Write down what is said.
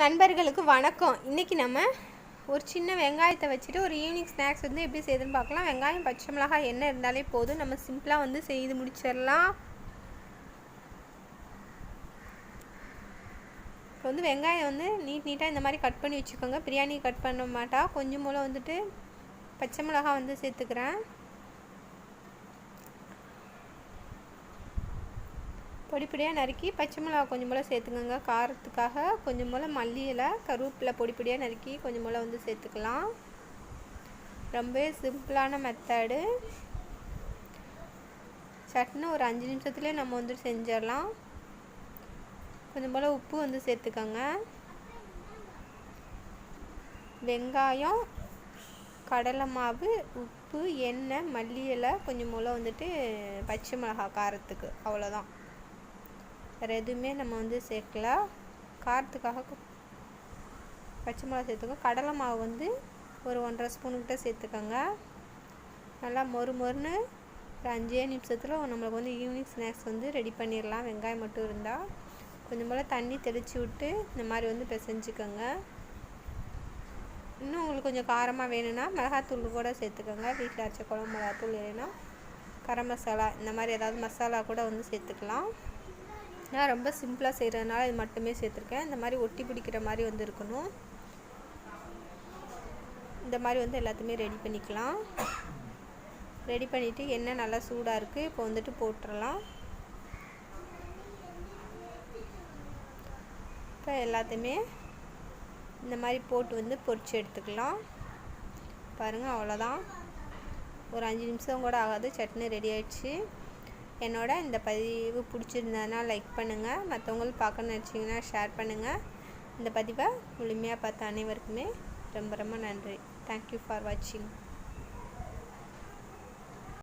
நண்பர்களுக்கு வணக்கம். இன்றைக்கி நம்ம ஒரு சின்ன வெங்காயத்தை வச்சுட்டு ஒரு ஈவினிங் ஸ்நாக்ஸ் வந்து எப்படி செய்யுதுன்னு பார்க்கலாம். வெங்காயம் பச்சை மிளகாய் எண்ணெய் இருந்தாலே போதும். நம்ம சிம்பிளாக வந்து செய்து முடிச்சிடலாம். இப்போ வந்து வெங்காயம் வந்து நீட் நீட்டாக இந்த மாதிரி கட் பண்ணி வச்சுக்கோங்க. பிரியாணி கட் பண்ண மாட்டா. கொஞ்சம் போல் வந்துட்டு பச்சை மிளகாய் வந்து சேர்த்துக்கிறேன். பொடிப்படியாக நறுக்கி பச்சை மிளகா கொஞ்சம் போல் சேர்த்துக்கோங்க. காரத்துக்காக கொஞ்சம் போல் மல்லி இலை கருவேப்பிலை பொடிப்படியாக நறுக்கி கொஞ்சம் போல் வந்து சேர்த்துக்கலாம். ரொம்பவே சிம்பிளான மெத்தடு சட்னி ஒரு அஞ்சு நிமிஷத்துலேயே நம்ம வந்து செஞ்சிடலாம். கொஞ்சம் போல் உப்பு வந்து சேர்த்துக்கோங்க. வெங்காயம் கடலை மாவு உப்பு எண்ணெய் மல்லி இலை கொஞ்சம் போல் வந்துட்டு பச்சை மிளகா காரத்துக்கு. அவ்வளோதான் வேறு எதுவுமே நம்ம வந்து சேர்க்கல. காரத்துக்காக பச்சை மிளகா சேர்த்துக்கோங்க. கடலை மாவு வந்து ஒரு ஒன்றரை ஸ்பூனுக்கிட்ட சேர்த்துக்கோங்க. நல்லா மொறு மொறுன்னு ஒரு அஞ்சே நிமிஷத்தில் நம்மளுக்கு வந்து ஈவினிங் ஸ்நாக்ஸ் வந்து ரெடி பண்ணிடலாம். வெங்காயம் மட்டும் இருந்தால் கொஞ்சம் போல் தண்ணி தெளித்து விட்டு இந்த மாதிரி வந்து பிசைஞ்சுக்கோங்க. இன்னும் உங்களுக்கு கொஞ்சம் காரமாக வேணும்னா மிளகாத்தூள் கூட சேர்த்துக்கோங்க. வீட்டில் அரைச்ச குழம்பு மிளகாத்தூள் இல்லைன்னா கரம் மசாலா இந்த மாதிரி ஏதாவது மசாலா கூட வந்து சேர்த்துக்கலாம். நான் ரொம்ப சிம்பிளாக செய்கிறதுனால இது மட்டுமே சேர்த்துருக்கேன். இந்த மாதிரி ஒட்டி பிடிக்கிற மாதிரி வந்து இருக்கணும். இந்த மாதிரி வந்து எல்லாத்தையுமே ரெடி பண்ணிக்கலாம். ரெடி பண்ணிவிட்டு எண்ணெய் நல்லா சூடாக இருக்குது இப்போ வந்துட்டு போட்டுடலாம் இப்போ எல்லாத்தையுமே இந்த மாதிரி போட்டு வந்து பொரித்து எடுத்துக்கலாம். பாருங்கள் அவ்வளோதான் ஒரு அஞ்சு நிமிஷம் கூட ஆகாது. சட்னி ரெடி ஆயிடுச்சு. என்னோட இந்த பதிவு பிடிச்சிருந்ததுனா லைக் பண்ணுங்கள் மற்றவங்களும் பார்க்கணுன்னு நினச்சிங்கன்னா ஷேர் பண்ணுங்கள் இந்த பதிவை முழுமையாக பார்த்த அனைவருக்குமே ரொம்ப ரொம்ப நன்றி. தேங்க்யூ ஃபார் வாட்சிங்